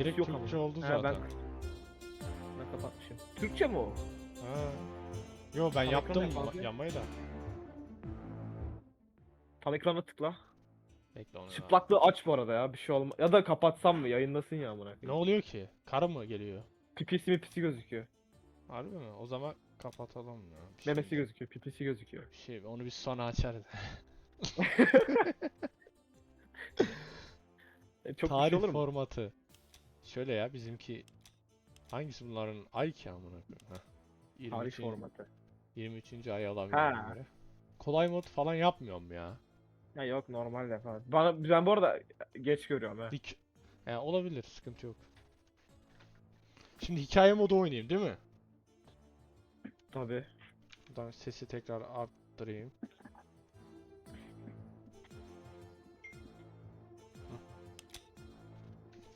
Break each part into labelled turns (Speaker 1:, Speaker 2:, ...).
Speaker 1: Direkt
Speaker 2: yok ama.
Speaker 1: Türkçe oldu
Speaker 2: He,
Speaker 1: zaten.
Speaker 2: ben ben kapatmışım. Türkçe mi o?
Speaker 1: Ha. Yo ben
Speaker 2: Tam
Speaker 1: yaptım
Speaker 2: ekran
Speaker 1: ma-
Speaker 2: yapalım.
Speaker 1: yapmayı da.
Speaker 2: Tam ekrana tıkla.
Speaker 1: Bekle onu. ya.
Speaker 2: Çıplaklığı aç bu arada ya bir şey olma. Ya da kapatsam mı yayınlasın ya amına.
Speaker 1: Ne oluyor ki? Karı mı geliyor?
Speaker 2: Pipisi mi pisi gözüküyor.
Speaker 1: Harbi mi? O zaman kapatalım ya. Bir şey-
Speaker 2: Memesi gözüküyor, pipisi gözüküyor.
Speaker 1: Bir şey, onu biz sonra açarız.
Speaker 2: E, çok bir
Speaker 1: Tarih
Speaker 2: şey olur mu?
Speaker 1: formatı. Şöyle ya bizimki hangisi bunların ay ki amına koyayım. Heh.
Speaker 2: Tarih
Speaker 1: 23.
Speaker 2: formatı.
Speaker 1: 23. ay
Speaker 2: Ha.
Speaker 1: göre. Kolay mod falan yapmıyorum ya.
Speaker 2: Ya yok normal de falan. Bana ben bu arada geç görüyorum ha.
Speaker 1: Dik. Yani olabilir, sıkıntı yok. Şimdi hikaye modu oynayayım değil mi?
Speaker 2: Tabii.
Speaker 1: Buradan sesi tekrar arttırayım.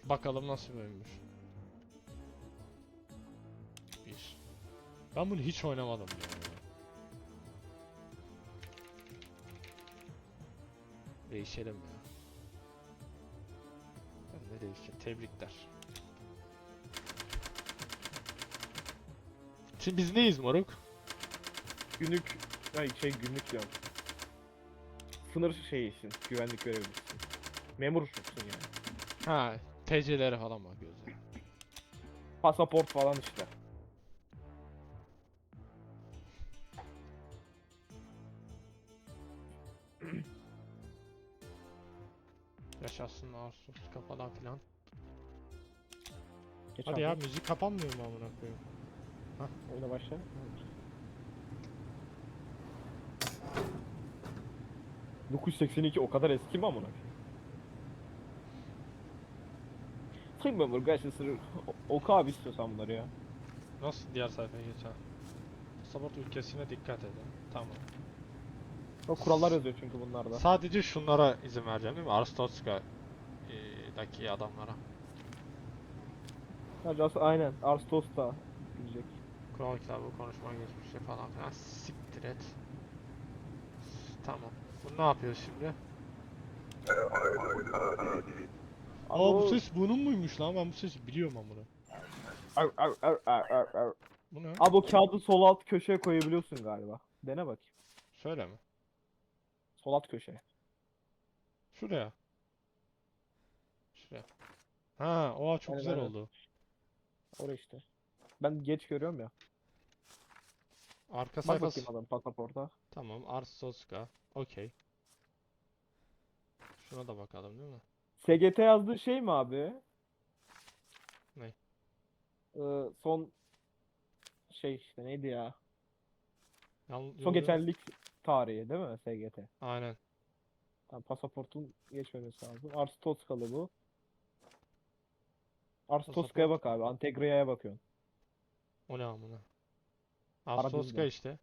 Speaker 1: Bakalım nasıl bölünmüş. Bir. Ben bunu hiç oynamadım ya. Değişelim ya. Ben de değişeceğim. Tebrikler. Şimdi biz neyiz moruk?
Speaker 2: Günlük ay şey günlük diyorum. Sınır şeyisin, güvenlik görevlisisin. Memursun yani.
Speaker 1: Ha, TC'lere falan bakıyoruz. yani.
Speaker 2: Pasaport falan işte.
Speaker 1: Yaşasın Asus falan filan.
Speaker 2: Geç
Speaker 1: Hadi
Speaker 2: abi,
Speaker 1: ya müzik kapanmıyor mu amına koyayım?
Speaker 2: Oyuna başla. ...982 o kadar eski mi amına? Sayın memur gerçekten sırrı... O- Oku abi istiyorsan bunları ya.
Speaker 1: Nasıl diğer sayfaya geç ha? Pasaport ülkesine dikkat edin. Tamam.
Speaker 2: O kurallar yazıyor çünkü bunlarda.
Speaker 1: Sadece şunlara izin vereceğim değil mi? Arstotzka eee, daki adamlara.
Speaker 2: Sadece aynen Arstos da diyecek.
Speaker 1: Kural kitabı, konuşma geçmişi falan filan. Siktir et. Tamam. Bu ne yapıyor şimdi? Aa bu ses bunun muymuş lan? Ben bu sesi biliyorum amına.
Speaker 2: Ar- ar- ar- ar- ar- ar.
Speaker 1: Bu ne?
Speaker 2: Abi o kağıdı sol alt köşeye koyabiliyorsun galiba. Dene bak.
Speaker 1: Şöyle mi?
Speaker 2: Sol alt köşeye.
Speaker 1: Şuraya. Şuraya. Ha, oha çok
Speaker 2: Aynen,
Speaker 1: güzel
Speaker 2: aynen.
Speaker 1: oldu.
Speaker 2: Oraya işte. Ben geç görüyorum ya.
Speaker 1: Arka
Speaker 2: Bak
Speaker 1: sayfası.
Speaker 2: bakayım adam pasaporta.
Speaker 1: Tamam, Arstotzka. Okey. Şuna da bakalım değil mi?
Speaker 2: SGT yazdığı şey mi abi?
Speaker 1: Ne?
Speaker 2: Ee, son şey işte neydi ya?
Speaker 1: Yan,
Speaker 2: Son geçerlilik tarihi değil mi SGT?
Speaker 1: Aynen.
Speaker 2: Tamam, pasaportun geçmemesi lazım. Arstotzkalı bu. Arstotzka'ya bak abi. Antegria'ya bakıyorsun.
Speaker 1: O ne amına?
Speaker 2: Para
Speaker 1: Arstotzka
Speaker 2: bizde.
Speaker 1: işte.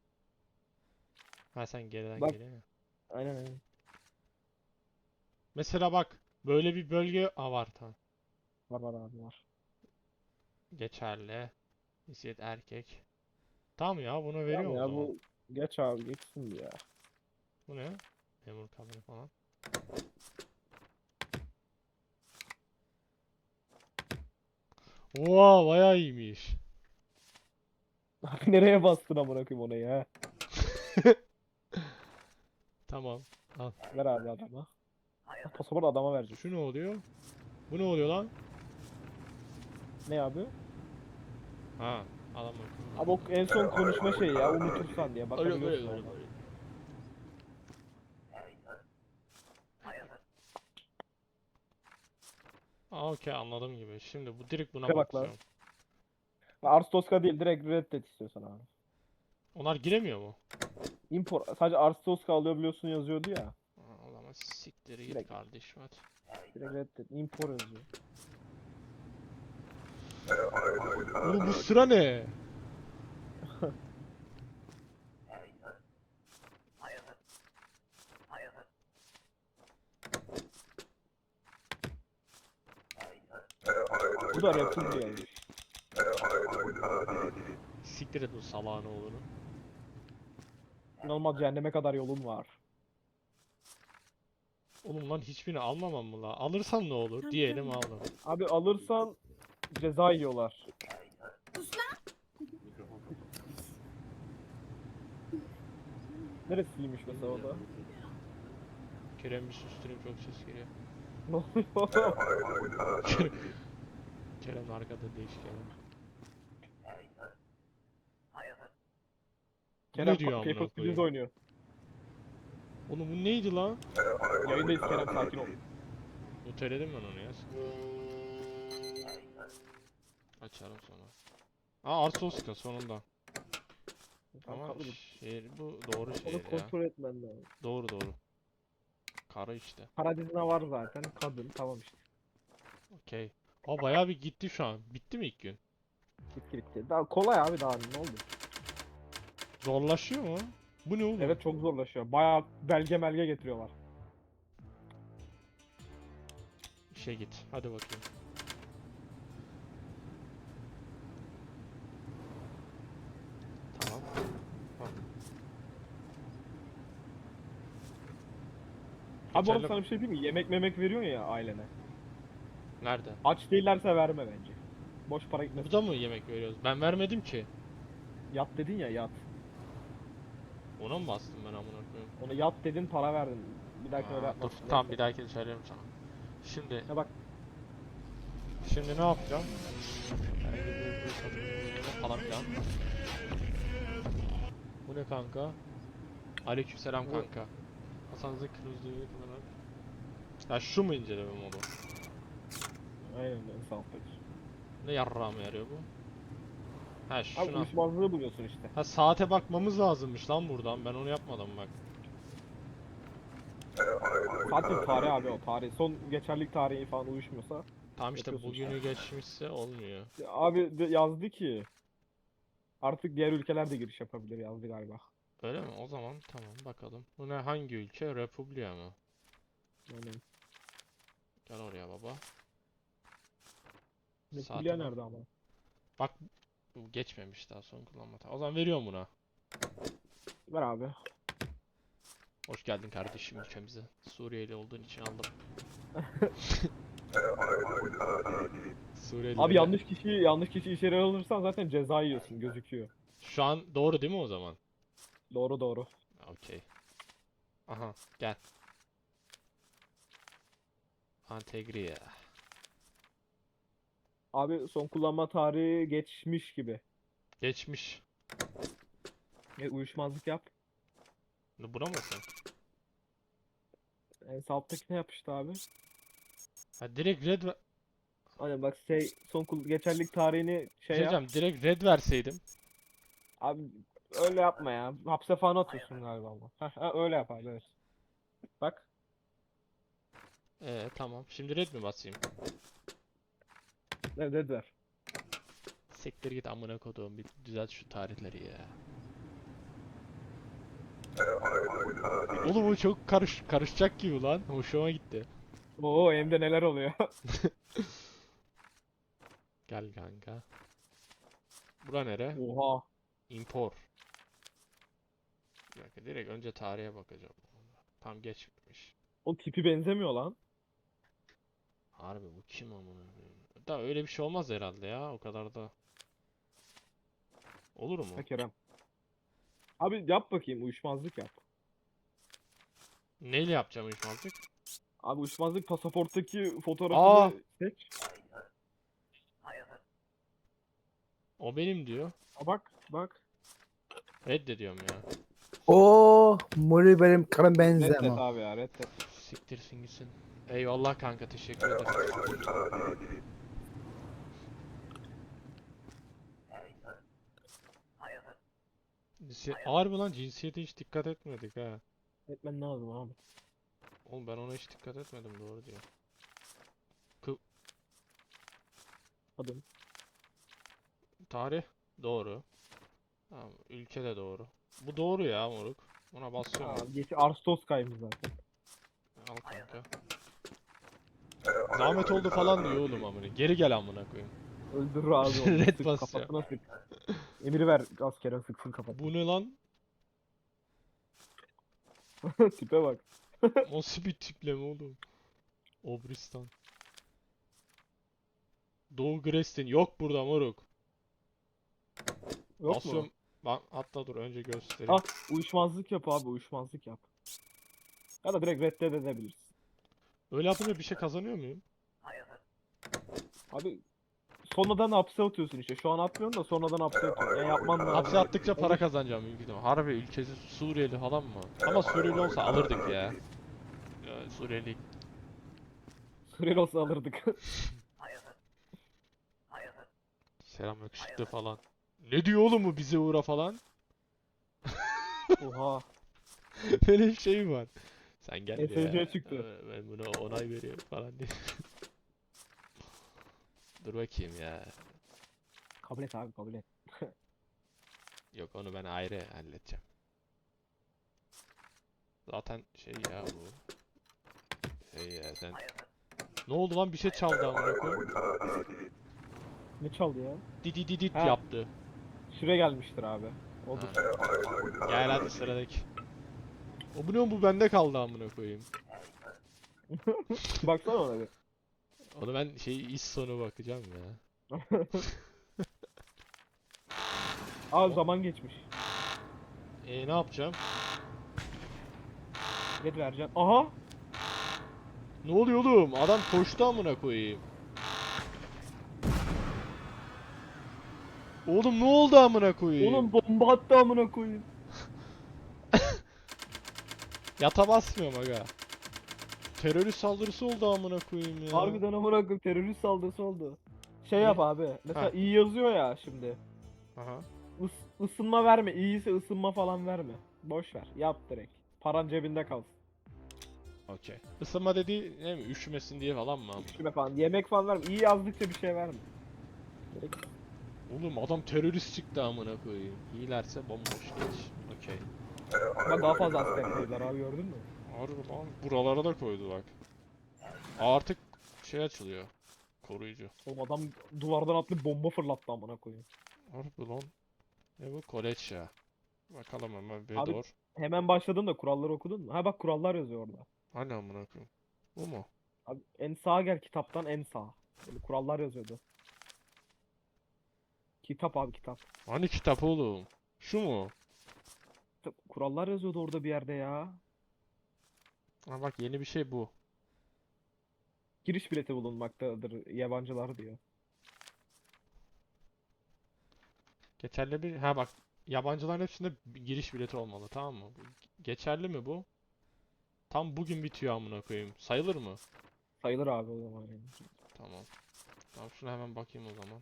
Speaker 1: Ha sen geriden
Speaker 2: Bak.
Speaker 1: geliyor ya.
Speaker 2: Aynen aynen.
Speaker 1: Mesela bak, böyle bir bölge Aa, var.
Speaker 2: Var var abi var.
Speaker 1: Geçerli. Cinsiyet erkek. Tamam ya, bunu veriyor o
Speaker 2: ya
Speaker 1: zaman.
Speaker 2: bu geç abi geçsin ya.
Speaker 1: Bu ne? Memur kabini falan. Oha bayağı iyiymiş.
Speaker 2: Nereye bastın amına koyayım onu ya?
Speaker 1: Tamam.
Speaker 2: Ver abi adama. Pasaport adama verecek.
Speaker 1: Şu ne oluyor? Bu ne oluyor lan?
Speaker 2: Ne abi?
Speaker 1: Ha, adam
Speaker 2: Abi o en son konuşma şeyi ya unutursan diye bakabiliyorsun
Speaker 1: Öyle,
Speaker 2: ona.
Speaker 1: öyle. Aa, okey anladım gibi. Şimdi bu direkt buna
Speaker 2: Şuna bak lan.
Speaker 1: bakacağım.
Speaker 2: Arstotzka değil direkt reddet istiyorsan abi.
Speaker 1: Onlar giremiyor mu?
Speaker 2: Import sadece Arstotzka alabiliyorsun yazıyordu ya.
Speaker 1: Siktir git
Speaker 2: Direkt.
Speaker 1: kardeşim hadi.
Speaker 2: Direkt reddet. Import yazıyor.
Speaker 1: Oğlum bu sıra ne?
Speaker 2: Bu da Reptil diyor.
Speaker 1: Siktir et bu salağın oğlunu.
Speaker 2: Normal cehenneme kadar yolun var.
Speaker 1: Oğlum lan hiçbirini almamam mı la? Alırsam ne olur? Diyelim aldım.
Speaker 2: Abi alırsan ceza yiyorlar. Neresiymiş mesela o da?
Speaker 1: Kerem bir susturayım çok ses geliyor.
Speaker 2: Ne oluyor?
Speaker 1: Kerem, arkada değişik Kerem.
Speaker 2: Kerem
Speaker 1: diyor
Speaker 2: Paper
Speaker 1: amına
Speaker 2: Please
Speaker 1: koyayım?
Speaker 2: oynuyor.
Speaker 1: Oğlum bu neydi lan?
Speaker 2: Yayındayız Kerem sakin ol.
Speaker 1: Muteledim ben onu ya. Açarım sonra. Aa Arsoska sonunda. Ama
Speaker 2: Tamam,
Speaker 1: şehir bu doğru şehir
Speaker 2: Onu
Speaker 1: ya.
Speaker 2: kontrol etmen lazım.
Speaker 1: Doğru doğru. Karı işte.
Speaker 2: Paradizine var zaten. Kadın tamam işte.
Speaker 1: Okey. Aa bayağı bir gitti şu an. Bitti mi ilk gün?
Speaker 2: Bitti bitti. Daha kolay abi daha ne oldu?
Speaker 1: Zorlaşıyor mu? Bu ne oğlum?
Speaker 2: Evet çok zorlaşıyor. Bayağı belge melge getiriyorlar.
Speaker 1: İşe git. Hadi bakayım. Tamam. Tamam.
Speaker 2: Abi oğlum
Speaker 1: Geçerli-
Speaker 2: sana bir şey diyeyim mi? Yemek memek veriyorsun ya ailene.
Speaker 1: Nerede?
Speaker 2: Aç değillerse verme bence. Boş para gitmesin.
Speaker 1: Burada mı yemek veriyoruz? Ben vermedim ki.
Speaker 2: Yat dedin ya yat.
Speaker 1: Ona mı bastım ben amına koyayım?
Speaker 2: Ona yat dedin para verdin. Bir dahaki öyle
Speaker 1: Aa,
Speaker 2: yapmazsın.
Speaker 1: dur, tamam bir dahakini söylerim sana. Şimdi
Speaker 2: Ya bak
Speaker 1: şimdi ne yapacağım? Falan filan. Bu ne kanka? Aleykümselam
Speaker 2: Bu-
Speaker 1: kanka. Hasan Zeki Kırmızı'yı kullanarak. Ya şu mu inceleme modu?
Speaker 2: aynen en sağlıktaki.
Speaker 1: Ne yarrağıma yarıyor bu? Ha
Speaker 2: Abi
Speaker 1: şuna.
Speaker 2: uyuşmazlığı buluyorsun işte.
Speaker 1: Ha saate bakmamız lazımmış lan buradan. Ben onu yapmadım bak.
Speaker 2: Zaten tarih abi o tarih. Son geçerlilik tarihi falan uyuşmuyorsa.
Speaker 1: Tamam işte
Speaker 2: Yapıyorsun
Speaker 1: bugünü geçmişse olmuyor.
Speaker 2: Ya Abi de yazdı ki. Artık diğer ülkeler de giriş yapabilir yazdı galiba.
Speaker 1: Öyle mi? O zaman tamam bakalım. Bu ne hangi ülke? Republia mı?
Speaker 2: Yani
Speaker 1: Gel oraya baba. Saate bak.
Speaker 2: nerede ama?
Speaker 1: Bak bu geçmemiş daha son kullanma tarihi. O zaman veriyorum buna.
Speaker 2: Ver abi.
Speaker 1: Hoş geldin kardeşim ülkemize. Suriyeli olduğun için aldım. Suriyeli.
Speaker 2: Abi yanlış kişi yanlış kişi içeri alırsan zaten ceza yiyorsun gözüküyor.
Speaker 1: Şu an doğru değil mi o zaman?
Speaker 2: Doğru doğru.
Speaker 1: Okey. Aha gel. Antegria.
Speaker 2: Abi son kullanma tarihi geçmiş gibi.
Speaker 1: Geçmiş.
Speaker 2: E, uyuşmazlık yap.
Speaker 1: Ne buna mı sen?
Speaker 2: En alttakine yap işte abi.
Speaker 1: Ha direkt red ver...
Speaker 2: Hani bak şey son kul- geçerlilik tarihini şey
Speaker 1: Şey
Speaker 2: yap.
Speaker 1: diyeceğim, direkt red verseydim.
Speaker 2: Abi öyle yapma ya. Hapse falan atıyorsun galiba ama. Ha, öyle yap abi evet. Bak.
Speaker 1: Ee tamam. Şimdi red mi basayım?
Speaker 2: Ne dediler?
Speaker 1: Siktir git amına koduğum bir düzelt şu tarihleri ya. Oğlum bu çok karış karışacak gibi lan. Hoşuma gitti.
Speaker 2: Oo hem de neler oluyor.
Speaker 1: Gel kanka. Bura nere?
Speaker 2: Oha.
Speaker 1: Impor. Bir dakika direkt önce tarihe bakacağım. Tam geçmemiş.
Speaker 2: O tipi benzemiyor lan.
Speaker 1: Harbi bu kim amına? Da öyle bir şey olmaz herhalde ya o kadar da. Olur mu?
Speaker 2: Ha Kerem. Abi yap bakayım uyuşmazlık yap.
Speaker 1: Neyle yapacağım uyuşmazlık?
Speaker 2: Abi uyuşmazlık pasaporttaki
Speaker 1: Aa!
Speaker 2: fotoğrafını seç.
Speaker 1: O benim diyor.
Speaker 2: Ha, bak bak.
Speaker 1: Reddediyorum ya.
Speaker 3: O Muri benim karım
Speaker 2: Reddet
Speaker 3: benzeme.
Speaker 2: abi ya reddet.
Speaker 1: Siktirsin gitsin. Eyvallah kanka teşekkür ederim. Cinsiyet... Harbi lan cinsiyete hiç dikkat etmedik ha.
Speaker 2: Etmen lazım abi.
Speaker 1: Oğlum ben ona hiç dikkat etmedim doğru diyor.
Speaker 2: Adım.
Speaker 1: Tarih doğru. Tamam ülke de doğru. Bu doğru ya moruk. Buna basıyorum.
Speaker 2: Aa, geç Arstos kaymış zaten.
Speaker 1: Al kanka. Zahmet oldu falan diyor oğlum amına. Geri gel amına koyayım.
Speaker 2: Öldürür abi onu.
Speaker 1: Red
Speaker 2: Sık,
Speaker 1: basıyor.
Speaker 2: Kafasına sık. Emiri ver askere sıksın kafasına.
Speaker 1: Bu ne lan?
Speaker 2: Tipe bak.
Speaker 1: Nasıl bir tipleme oğlum? Obristan. Doğu Grestin yok burada moruk.
Speaker 2: Yok
Speaker 1: Basıyorum.
Speaker 2: mu?
Speaker 1: Ben, hatta dur önce göstereyim.
Speaker 2: Ah uyuşmazlık yap abi uyuşmazlık yap. Ya da direkt reddedebilirsin.
Speaker 1: Öyle yapınca bir şey kazanıyor muyum?
Speaker 2: Abi sonradan hapse atıyorsun işte. Şu an atmıyorsun da sonradan hapse atıyorsun. Yani yapman lazım.
Speaker 1: Hapse attıkça para kazanacağım büyük ihtimal. Harbi ülkesi Suriyeli falan mı? Ama Suriyeli olsa alırdık ya. ya Suriyeli.
Speaker 2: Suriyeli olsa alırdık.
Speaker 1: Selam yakışıklı falan. Ne diyor oğlum bu bize uğra falan?
Speaker 2: Oha.
Speaker 1: Böyle bir şey var? Sen gel ya.
Speaker 2: SC çıktı.
Speaker 1: Ee, Ben buna onay veriyorum falan diye. Dur bakayım ya.
Speaker 2: Kabul et abi kabul et.
Speaker 1: Yok onu ben ayrı halledeceğim. Zaten şey ya bu. Şey ya sen. Ne oldu lan bir şey çaldı amına koyayım.
Speaker 2: Ne çaldı ya?
Speaker 1: Didi didit
Speaker 2: Ha.
Speaker 1: yaptı.
Speaker 2: Süre gelmiştir abi.
Speaker 1: Ha. Gel hadi sıradaki. O bu ne bu bende kaldı amına koyayım.
Speaker 2: Baksana ona bir.
Speaker 1: Onu ben şey iş sonu bakacağım ya.
Speaker 2: Aa zaman geçmiş.
Speaker 1: E ne yapacağım?
Speaker 2: Red vereceğim. Aha!
Speaker 1: Ne oluyor oğlum? Adam koştu amına koyayım. Oğlum ne oldu amına koyayım?
Speaker 2: Oğlum bomba attı amına koyayım.
Speaker 1: Yata basmıyorum aga. Terörist saldırısı oldu amına koyayım ya.
Speaker 2: Harbiden amına koyayım terörist saldırısı oldu. Şey yap abi. Mesela
Speaker 1: Ha.
Speaker 2: iyi yazıyor ya şimdi.
Speaker 1: Aha.
Speaker 2: Is, ısınma verme. İyiyse ısınma falan verme. Boş ver. Yap direkt. Paran cebinde kalsın.
Speaker 1: Okey. Isınma dediği ne mi? Üşümesin diye falan mı? amına?
Speaker 2: Üşüme falan. Yemek falan verme. İyi yazdıkça bir şey verme. Direkt.
Speaker 1: Oğlum adam terörist çıktı amına koyayım. İyilerse bomboş geç. Okey.
Speaker 2: Bak daha fazla asker koydular abi gördün mü?
Speaker 1: Harbi lan. Buralara da koydu bak. Artık şey açılıyor. Koruyucu.
Speaker 2: Oğlum adam duvardan atlı bomba fırlattı amına koyayım.
Speaker 1: Harbi lan. Ne bu? Koleç ya. Bakalım hemen
Speaker 2: Abi-
Speaker 1: Vedor.
Speaker 2: Hemen başladın da kuralları okudun mu? Ha bak kurallar yazıyor orada.
Speaker 1: Hani amına koyayım. Bu mu?
Speaker 2: Abi en sağa gel kitaptan en sağa. Böyle kurallar yazıyordu. Kitap abi kitap.
Speaker 1: Hani kitap oğlum? Şu mu?
Speaker 2: Kitap- Kurallar yazıyordu orada bir yerde ya.
Speaker 1: Ha bak yeni bir şey bu.
Speaker 2: Giriş bileti bulunmaktadır yabancılar diyor.
Speaker 1: Geçerli bir... Ha bak. Yabancıların hepsinde giriş bileti olmalı tamam mı? Geçerli mi bu? Tam bugün bitiyor amına koyayım. Sayılır mı?
Speaker 2: Sayılır abi o zaman yani.
Speaker 1: Tamam. Tamam şuna hemen bakayım o zaman.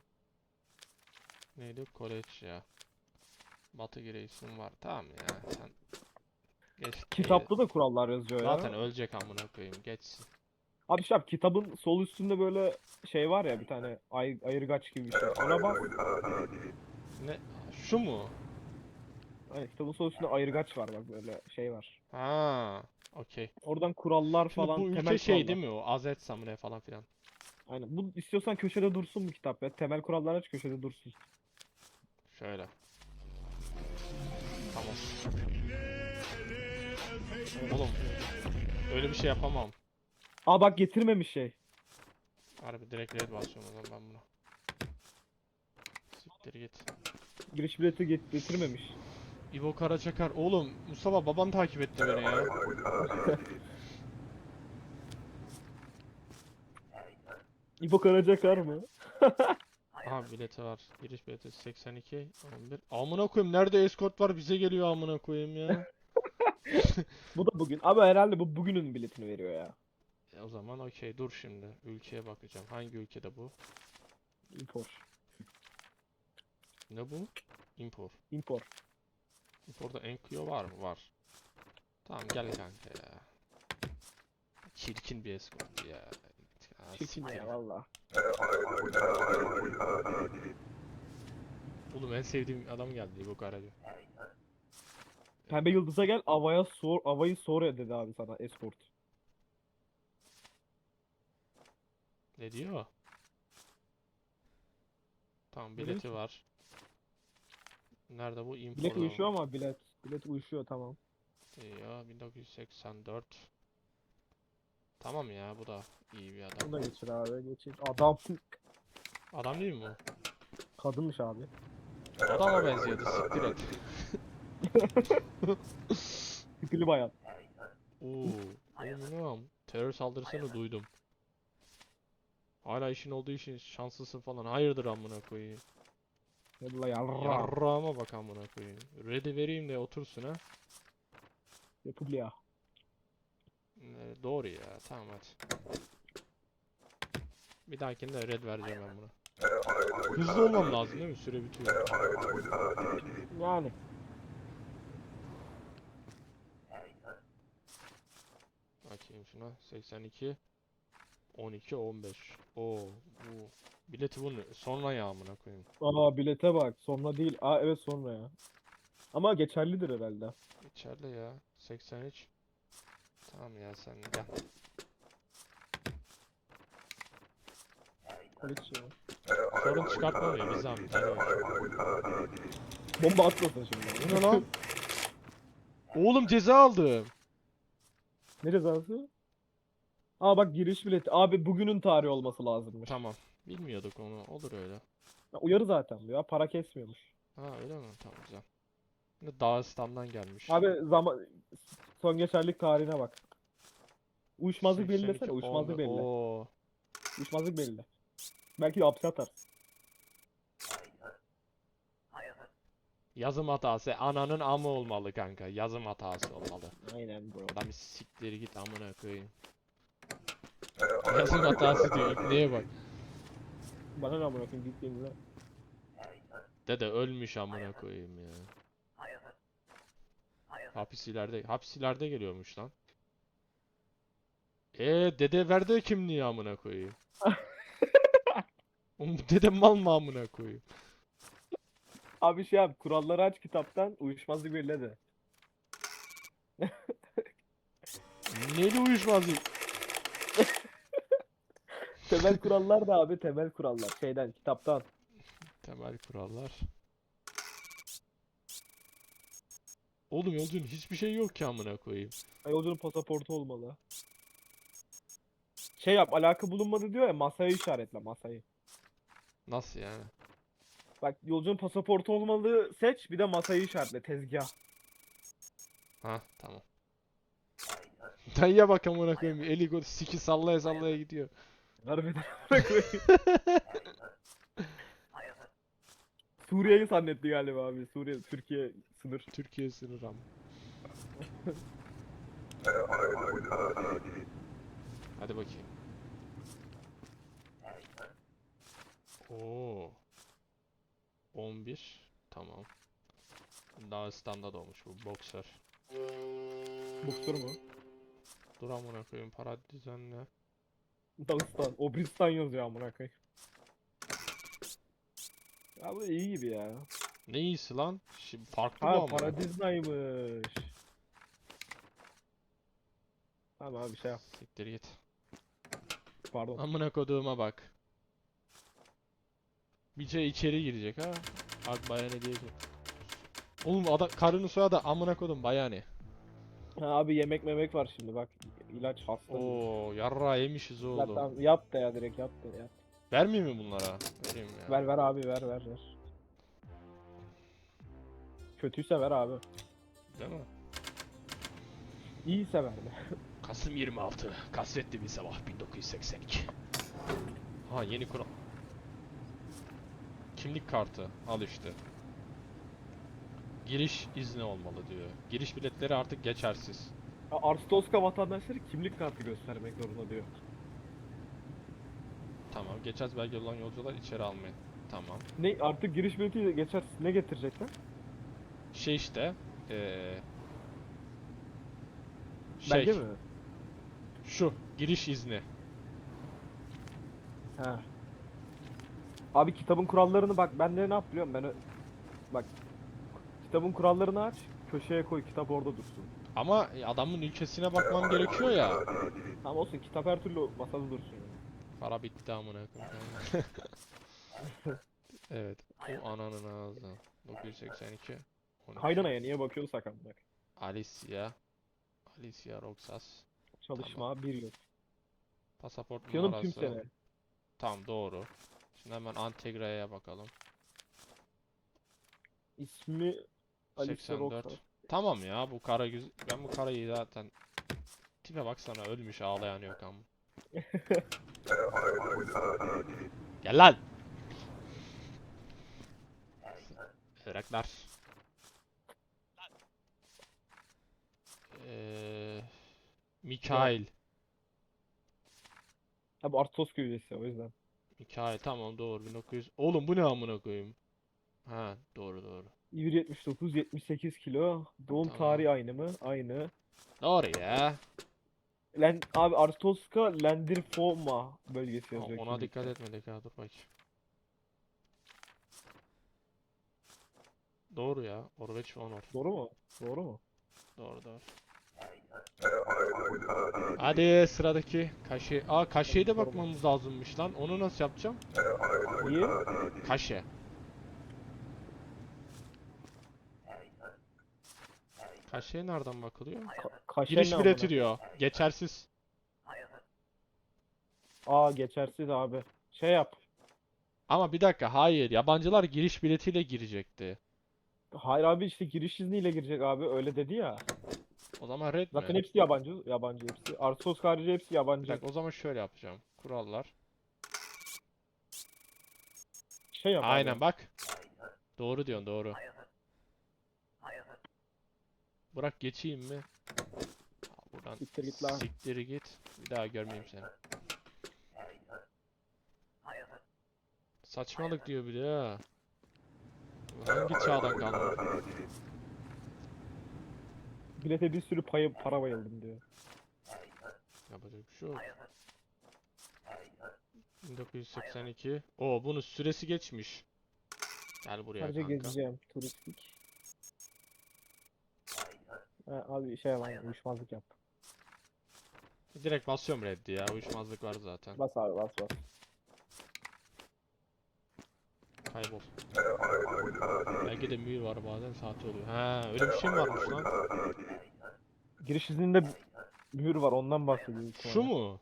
Speaker 1: Neydi? Koleç ya. Batı Grayson var. Tamam ya sen geç.
Speaker 2: Kitapta da kurallar yazıyor ya.
Speaker 1: Zaten ölecek amına koyayım. Geçsin.
Speaker 2: Abi şey yap, kitabın sol üstünde böyle şey var ya bir tane ay, ayırgaç gibi bir şey. Ona bak.
Speaker 1: Ne? Şu mu?
Speaker 2: Aynen kitabın sol üstünde ayırgaç var bak böyle şey var.
Speaker 1: Ha, okey.
Speaker 2: Oradan kurallar
Speaker 1: Şimdi
Speaker 2: falan
Speaker 1: bu
Speaker 2: temel
Speaker 1: ülke şey
Speaker 2: kurallar.
Speaker 1: değil mi o? Azet Samuray falan filan.
Speaker 2: Aynen. Bu istiyorsan köşede dursun bu kitap ya. Temel kurallar aç köşede dursun.
Speaker 1: Şöyle. Tamam. Oğlum öyle bir şey yapamam.
Speaker 2: Aa bak getirmemiş şey.
Speaker 1: Harbi direkt red basıyorum o zaman ben buna. Siktir git.
Speaker 2: Giriş bileti get- getirmemiş.
Speaker 1: İbo Karaçakar. Oğlum Mustafa baban takip etti beni ya.
Speaker 2: İbo Karacakar mı?
Speaker 1: Aha bileti var. Giriş bileti 82 11. Amına koyayım nerede escort var bize geliyor amına koyayım ya.
Speaker 2: Bu da bugün. Abi herhalde bu bugünün biletini veriyor ya.
Speaker 1: E, o zaman okey dur şimdi. Ülkeye bakacağım. Hangi ülkede bu?
Speaker 2: Impor.
Speaker 1: Ne bu? Impor.
Speaker 2: Impor.
Speaker 1: Impor'da Enkyo var mı? Var. Tamam gel kanka ya. Çirkin bir escort ya. Ya,
Speaker 2: Çirkin ya valla.
Speaker 1: Oğlum en sevdiğim adam geldi İbo Karaca.
Speaker 2: Pembe Yıldız'a gel Ava'ya sor Ava'yı sor ya dedi abi sana escort.
Speaker 1: Ne diyor? Tamam
Speaker 2: Bilet
Speaker 1: bileti var. Nerede bu?
Speaker 2: Bilet
Speaker 1: Impor'da mı?
Speaker 2: uyuşuyor ama bilet. Bilet uyuşuyor tamam.
Speaker 1: Ya 1984. Tamam ya bu da iyi bir adam.
Speaker 2: Bunu da geçir abi geçir. Adam.
Speaker 1: Adam değil mi bu?
Speaker 2: Kadınmış abi.
Speaker 1: Adama benziyordu siktir et.
Speaker 2: Tipili bayan.
Speaker 1: Oo, oğlum terör saldırısını duydum. Hala işin olduğu için şanslısın falan. Hayırdır amına koyayım.
Speaker 2: Yallah yarra.
Speaker 1: Yarrağıma bak amına koyayım. Ready vereyim de otursun ha.
Speaker 2: Yapılı ya.
Speaker 1: Ee, doğru ya. Tamam hadi. Bir dahakinde red vereceğim ben buna. Hızlı olmam lazım değil mi? Süre bitiyor.
Speaker 2: Yani.
Speaker 1: Bakayım şuna. 82 12 15. Oo, bu bileti bunu sonra ya amına koyayım.
Speaker 2: Aa bilete bak. Sonra değil. Aa evet sonra ya. Ama geçerlidir herhalde.
Speaker 1: İçeride ya. 83. Tamam ya sen gel.
Speaker 2: Polis ya.
Speaker 1: Sorun çıkartmamıyor bir zahmet. Hadi.
Speaker 2: Bomba atmasın şimdi.
Speaker 1: Bu ne lan? Oğlum ceza aldım.
Speaker 2: Ne cezası? Aa bak giriş bileti. Abi bugünün tarihi olması lazımmış.
Speaker 1: Tamam. Bilmiyorduk onu. Olur öyle.
Speaker 2: Ya, Uyarı zaten ya. Para kesmiyormuş.
Speaker 1: Ha öyle mi? Tamam güzel. Dağıstan'dan gelmiş.
Speaker 2: Abi zaman son geçerlilik tarihine bak. Uyuşmazlık belli
Speaker 1: 82,
Speaker 2: desene. Uyuşmazlık
Speaker 1: 10.
Speaker 2: belli.
Speaker 1: Oo.
Speaker 2: Uyuşmazlık belli. Belki de hapse atar.
Speaker 1: Yazım hatası. Ananın amı olmalı kanka. Yazım hatası olmalı.
Speaker 2: Aynen bro.
Speaker 1: Adam bir siktir git amına koyayım. Yazım hatası diyor. İpneye bak.
Speaker 2: Bana ne amına koyayım gittiğimizde.
Speaker 1: Dede ölmüş amına koyayım ya. Hapis ileride. Hapis ileride geliyormuş lan. Ee dede verdi kimliği amına koyayım. Oğlum dede mal mı amına koyayım?
Speaker 2: Abi şey yap. Kuralları aç kitaptan. Uyuşmazlık belli de.
Speaker 1: Neyli uyuşmazlık?
Speaker 2: Temel kurallar da abi temel kurallar. Şeyden kitaptan.
Speaker 1: Temel kurallar. Oğlum yolcunun hiçbir şey yok ki amına koyayım.
Speaker 2: Ay, Yolcunun pasaportu olmalı. Şey yap alaka bulunmadı diyor ya masayı işaretle masayı.
Speaker 1: Nasıl yani?
Speaker 2: Bak yolcunun pasaportu olmalı seç bir de masayı işaretle tezgah.
Speaker 1: Ha tamam. Dayıya bak amına koyayım. Eli gol siki sallaya sallaya gidiyor.
Speaker 2: Harbiden. Suriye'yi zannetti galiba abi. Suriye, Türkiye sınır.
Speaker 1: Türkiye sınır ama. Hadi bakayım. Oo. 11. Tamam. Dağıstan'da doğmuş bu boksör.
Speaker 2: Boksör mu?
Speaker 1: Dur amına koyayım para düzenle.
Speaker 2: Dağıstan. Obristan yazıyor amına koyayım. Ya bu iyi gibi ya.
Speaker 1: Ne iyisi lan? Şimdi farklı bu
Speaker 2: Ha
Speaker 1: ama.
Speaker 2: Paradizna'ymış. Tamam abi şey yap.
Speaker 1: Siktir git.
Speaker 2: Pardon.
Speaker 1: Amına koduğuma bak. Bir şey içeri girecek ha. Ak bayane diyecek. Oğlum adam karını soyadı amına kodum bayane.
Speaker 2: Ha, abi yemek memek var şimdi bak. ilaç hasta.
Speaker 1: Oo yarra yemişiz
Speaker 2: Ya
Speaker 1: oğlum.
Speaker 2: tamam, yap da ya direkt yap da ya.
Speaker 1: Vermeyeyim mi bunlara? Vereyim ya.
Speaker 2: Ver ver abi ver ver ver. Kötüyse ver abi.
Speaker 1: Değil mi?
Speaker 2: İyiyse verme.
Speaker 1: Kasım 26. Kasvetli bir sabah 1982. Ha yeni kural. Kimlik kartı. Al işte. Giriş izni olmalı diyor. Giriş biletleri artık geçersiz.
Speaker 2: Arstoska vatandaşları kimlik kartı göstermek zorunda diyor.
Speaker 1: Tamam. Geçersiz belge olan yolcular içeri almayın. Tamam.
Speaker 2: Ne artık giriş bileti geçer ne getirecekler?
Speaker 1: Şey işte. Eee şey.
Speaker 2: Belge mi?
Speaker 1: Şu. Giriş izni.
Speaker 2: Ha. Abi kitabın kurallarını bak ben de ne yap biliyor musun? Ben ö- bak kitabın kurallarını aç köşeye koy kitap orada dursun.
Speaker 1: Ama adamın ülkesine bakmam gerekiyor ya.
Speaker 2: Tamam olsun kitap her türlü masada dursun.
Speaker 1: Para bitti amına koyayım. Evet. O ananın ağzı. 982. 12.
Speaker 2: Kaynanaya niye bakıyorsun sakan bak.
Speaker 1: Alicia. Alicia Roxas.
Speaker 2: Çalışma bir yıl.
Speaker 1: Pasaport
Speaker 2: Canım
Speaker 1: numarası.
Speaker 2: tüm sene.
Speaker 1: Tamam doğru. Şimdi hemen Antegre'ye bakalım.
Speaker 2: İsmi Alice
Speaker 1: 84.
Speaker 2: Rockar.
Speaker 1: Tamam ya bu kara güz ben bu karayı zaten tipe baksana ölmüş ağlayan yok ama. Gel lan. Iraklar. Ee, Mikail.
Speaker 2: Ha bu Artos üyesi o yüzden.
Speaker 1: Mikail tamam doğru 1900. Oğlum bu ne amına koyayım? Ha doğru doğru.
Speaker 2: 1.79 78 kilo. Doğum
Speaker 1: Tamam.
Speaker 2: tarihi aynı mı? Aynı.
Speaker 1: Doğru ya.
Speaker 2: Len abi Artoska Lendirfoma bölgesi yazıyor.
Speaker 1: Ona
Speaker 2: kimlikte.
Speaker 1: dikkat etmedik ha dur bakayım. Doğru ya. Orveç ve Onur.
Speaker 2: Doğru mu? Doğru mu?
Speaker 1: Doğru doğru. Hadi sıradaki kaşe. Aa kaşeye de bakmamız lazımmış lan. Onu nasıl yapacağım?
Speaker 2: Niye?
Speaker 1: Kaşe. Kaşeye nereden bakılıyor?
Speaker 2: Ka kaşen
Speaker 1: Giriş
Speaker 2: ne
Speaker 1: bileti
Speaker 2: amına?
Speaker 1: diyor. Geçersiz.
Speaker 2: Aa geçersiz abi. Şey yap.
Speaker 1: Ama bir dakika hayır. Yabancılar giriş biletiyle girecekti.
Speaker 2: Hayır abi işte giriş izniyle girecek abi. Öyle dedi ya.
Speaker 1: O zaman red
Speaker 2: Zaten
Speaker 1: mi?
Speaker 2: hepsi yabancı. Yabancı hepsi. Artos harici hepsi
Speaker 1: Bir
Speaker 2: yabancı.
Speaker 1: dakika o zaman şöyle yapacağım. Kurallar.
Speaker 2: Şey yap abi.
Speaker 1: Aynen bak. Doğru diyorsun doğru. Bırak geçeyim mi? Buradan
Speaker 2: Siktir git lan.
Speaker 1: siktir git. Bir daha görmeyeyim seni. Saçmalık diyor bir de. Bu Hangi çağdan kalma?
Speaker 2: Bilete bir sürü payı para bayıldım diyor.
Speaker 1: Yapacak bir şey yok. 1982. Oo bunun süresi geçmiş. Gel buraya
Speaker 2: Sadece
Speaker 1: kanka.
Speaker 2: gezeceğim. Turistik. Ha, abi şey yap. hani Uyuşmazlık yap.
Speaker 1: Direkt basıyorum reddi ya. Uyuşmazlık var zaten.
Speaker 2: Bas abi bas bas.
Speaker 1: Kaybol. Belki de mühür var bazen saati oluyor. Ha öyle bir şey mi varmış lan?
Speaker 2: Giriş izninde mühür var ondan bahsediyor. büyük
Speaker 1: Şu mu?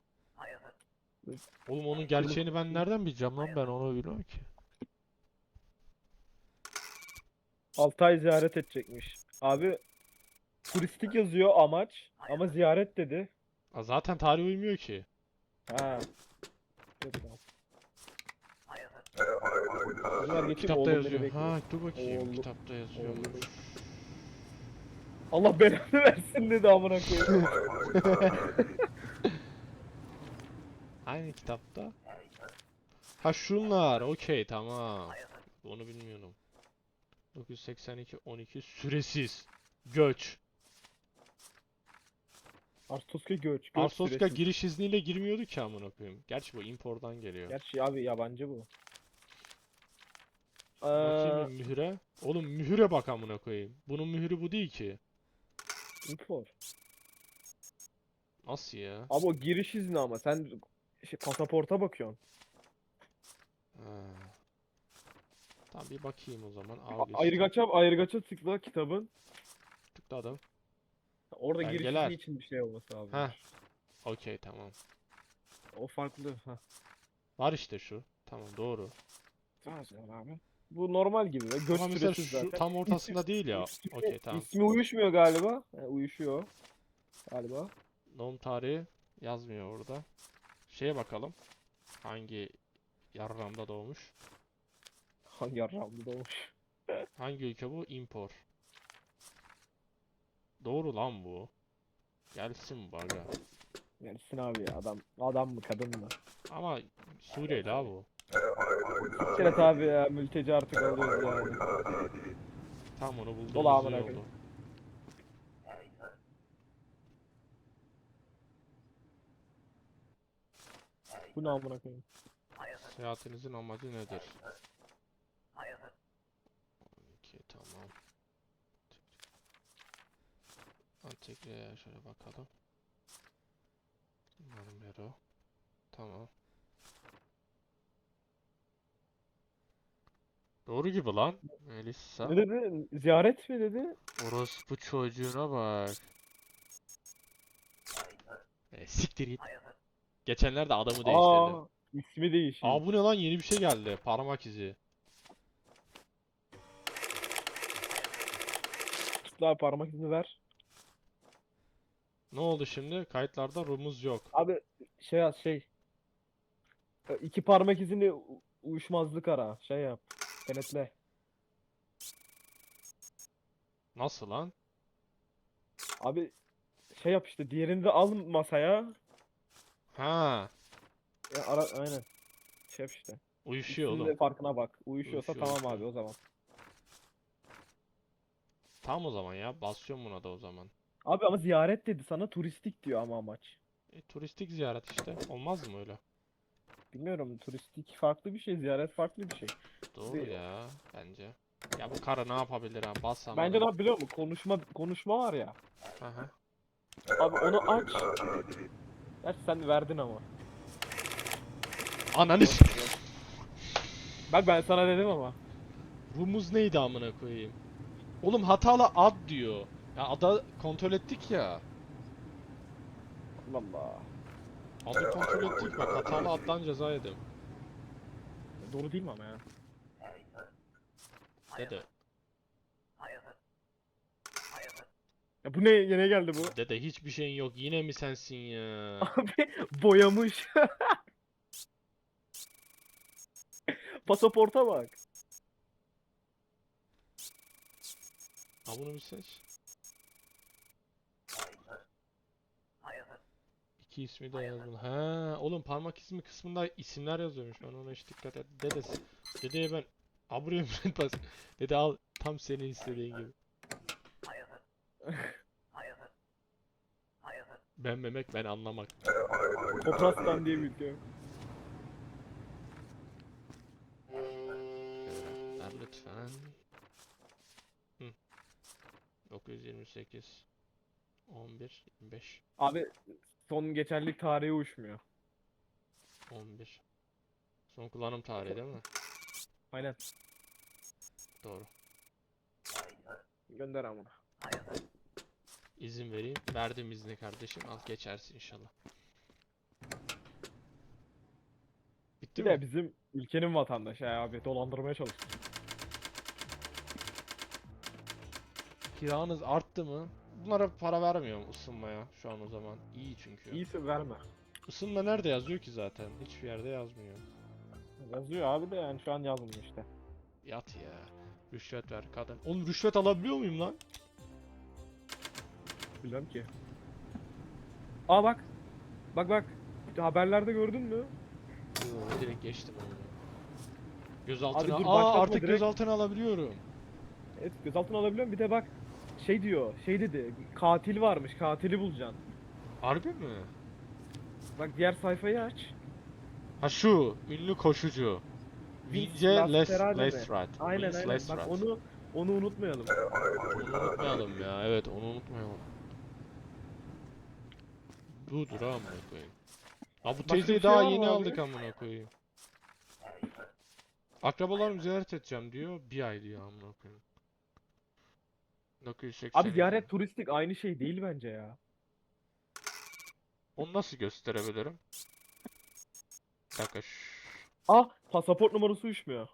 Speaker 1: Oğlum onun gerçeğini ben nereden bileceğim lan ben onu bilmiyorum ki.
Speaker 2: 6 ay ziyaret edecekmiş. Abi turistik yazıyor amaç ama ziyaret dedi.
Speaker 1: Aa, zaten tarih uymuyor ki.
Speaker 2: Ha. Yok tamam. Bunlar geçip
Speaker 1: Kitapta
Speaker 2: oğlum beni
Speaker 1: yazıyor.
Speaker 2: bekliyor.
Speaker 1: Ha dur bakayım.
Speaker 2: Oğlum-
Speaker 1: Kitapta yazıyormuş.
Speaker 2: oğlum. Allah belanı versin dedi amına koyayım.
Speaker 1: Hangi kitapta? Ha şunlar. Okey tamam. Onu bilmiyorum. 982 12 süresiz. Göç.
Speaker 2: Arstoska göç. göç
Speaker 1: Arstoska
Speaker 2: süresi.
Speaker 1: giriş izniyle girmiyordu ki amına koyayım. Gerçi bu impordan geliyor.
Speaker 2: Gerçi abi yabancı bu.
Speaker 1: Bakayım bir mühüre. Oğlum mühüre bak amına koyayım. Bunun mühürü bu değil ki.
Speaker 2: import.
Speaker 1: Nasıl ya?
Speaker 2: Abi o giriş izni ama sen şey, pasaporta bakıyorsun.
Speaker 1: Ha. Tamam bir bakayım o zaman.
Speaker 2: A-
Speaker 1: Al geçtim.
Speaker 2: Ayrıgaça ayrıgaça tıkla kitabın.
Speaker 1: Tıkladım.
Speaker 2: Orada giriş
Speaker 1: Belgeler.
Speaker 2: izni için bir şey olması lazım.
Speaker 1: Heh. Okey tamam.
Speaker 2: O farklı. Heh.
Speaker 1: Var işte şu. Tamam doğru.
Speaker 2: Tamam abi. Bu normal gibi. ve Göç
Speaker 1: Ama mesela şu
Speaker 2: zaten.
Speaker 1: tam ortasında değil ya.
Speaker 2: İsmi-
Speaker 1: Okey tamam.
Speaker 2: İsmi uyuşmuyor galiba. He, uyuşuyor. Galiba.
Speaker 1: Doğum tarihi yazmıyor orada. Şeye bakalım. Hangi yarramda doğmuş?
Speaker 2: Hangi yarrağımda doğmuş.
Speaker 1: Hangi ülke bu? Impor. Doğru lan bu. Gelsin bu aga.
Speaker 2: Gelsin abi ya adam. Adam mı kadın mı?
Speaker 1: Ama Suriyeli abi bu.
Speaker 2: Evet abi ya mülteci artık alıyoruz yani.
Speaker 1: Tam onu bulduğumuz
Speaker 2: Dola amına koyayım. Bu ne amına koyayım?
Speaker 1: Seyahatinizin amacı nedir? İki tamam. Antikri'ye şöyle bakalım. Marmero. Tamam. Doğru gibi lan. Melissa.
Speaker 2: Ne dedi? Ziyaret mi dedi?
Speaker 1: Orospu çocuğuna bak. E, siktir git. Geçenlerde adamı değiştirdim.
Speaker 2: Aa, İsmi değişiyor.
Speaker 1: Aa bu ne lan yeni bir şey geldi. Parmak izi.
Speaker 2: Abi parmak izini ver.
Speaker 1: Ne oldu şimdi? Kayıtlarda rumuz yok.
Speaker 2: Abi şey yaz şey. E, İki parmak izini u- uyuşmazlık ara. Şey yap. Denetle.
Speaker 1: Nasıl lan?
Speaker 2: Abi şey yap işte diğerini de al masaya.
Speaker 1: Ha,
Speaker 2: Ya ara aynen. Şey yap işte.
Speaker 1: uyuşuyor
Speaker 2: İkisinin
Speaker 1: oğlum.
Speaker 2: farkına bak. Uyuşuyorsa
Speaker 1: Uyuşuyor,
Speaker 2: tamam abi o zaman.
Speaker 1: Tam o zaman ya. Basıyorum buna da o zaman.
Speaker 2: Abi ama ziyaret dedi sana turistik diyor ama amaç.
Speaker 1: E, turistik ziyaret işte. Olmaz mı öyle?
Speaker 2: Bilmiyorum turistik farklı bir şey, ziyaret farklı bir şey.
Speaker 1: Doğru
Speaker 2: Bir-
Speaker 1: ya bence. Ya bu karı ne yapabilir ha? Bas ama.
Speaker 2: Bence yap biliyor musun? Konuşma konuşma var ya.
Speaker 1: Aha.
Speaker 2: Abi onu aç. Gerçi sen verdin ama.
Speaker 1: Ananı s-
Speaker 2: Bak ben sana dedim ama.
Speaker 1: Rumuz neydi amına koyayım? Oğlum hatalı ad diyor. Ya ada kontrol ettik ya.
Speaker 2: Allah Allah.
Speaker 1: Adı kontrol ettik bak hatalı addan ceza yedim.
Speaker 2: Doğru değil mi ama ya?
Speaker 1: Dede.
Speaker 2: Ya bu ne? Yine geldi bu.
Speaker 1: Dede hiçbir şeyin yok. Yine mi sensin ya?
Speaker 2: Abi boyamış. Pasaporta bak.
Speaker 1: Ha bunu bir seç. İki ismi de yazdım. Ha, oğlum parmak ismi kısmında isimler yazıyormuş. Ben ona hiç dikkat et. Dedesi. Dedeye ben aburaya emret bas. Dede al tam senin istediğin gibi. Ben memek ben anlamak.
Speaker 2: Toprastan diye
Speaker 1: Ver lütfen. Hı. 928 11 25
Speaker 2: Abi son geçerlilik tarihi uyuşmuyor.
Speaker 1: 11 Son kullanım tarihi değil mi?
Speaker 2: Aynen.
Speaker 1: Doğru.
Speaker 2: Gönder amına.
Speaker 1: İzin vereyim. Verdim izni kardeşim. Al geçersin inşallah. Bitti
Speaker 2: Bir de
Speaker 1: mi?
Speaker 2: bizim ülkenin vatandaşı ya abi dolandırmaya çalıştı.
Speaker 1: Kiranız arttı mı? Bunlara para vermiyorum ısınmaya şu an o zaman. İyi çünkü.
Speaker 2: İyisi verme.
Speaker 1: Isınma nerede yazıyor ki zaten? Hiçbir yerde yazmıyor.
Speaker 2: Yazıyor abi de yani şu an yazmıyor işte.
Speaker 1: Yat ya. Rüşvet ver kadın. Oğlum rüşvet alabiliyor muyum lan?
Speaker 2: Bilmem ki. Aa bak. Bak bak. Haberlerde gördün mü?
Speaker 1: Yo, direkt geçtim onu. Gözaltına.
Speaker 2: dur,
Speaker 1: Aa
Speaker 2: başlatma
Speaker 1: artık
Speaker 2: direkt.
Speaker 1: gözaltına alabiliyorum.
Speaker 2: Evet gözaltına alabiliyorum. Bir de bak şey diyor. Şey dedi. Katil varmış. Katili bulacaksın.
Speaker 1: Harbi mi?
Speaker 2: Bak diğer sayfayı aç.
Speaker 1: Ha şu ünlü koşucu.
Speaker 2: Vince
Speaker 1: Les
Speaker 2: Lasterade mi? Aynen
Speaker 1: Vince
Speaker 2: aynen. Bak
Speaker 1: Lestrade.
Speaker 2: onu onu unutmayalım.
Speaker 1: Onu unutmayalım ya. Evet onu unutmayalım. Budur ha amına koyayım. Ha bu teyzeyi
Speaker 2: şey
Speaker 1: daha
Speaker 2: var mı
Speaker 1: yeni
Speaker 2: abi?
Speaker 1: aldık amına koyayım. Akrabalarımı ziyaret edeceğim diyor. Bir ay diyor amına koyayım. 980.
Speaker 2: Abi ziyaret turistik aynı şey değil bence ya.
Speaker 1: Onu nasıl gösterebilirim? Bir dakika. şşş.
Speaker 2: Ah pasaport numarası uyuşmuyor.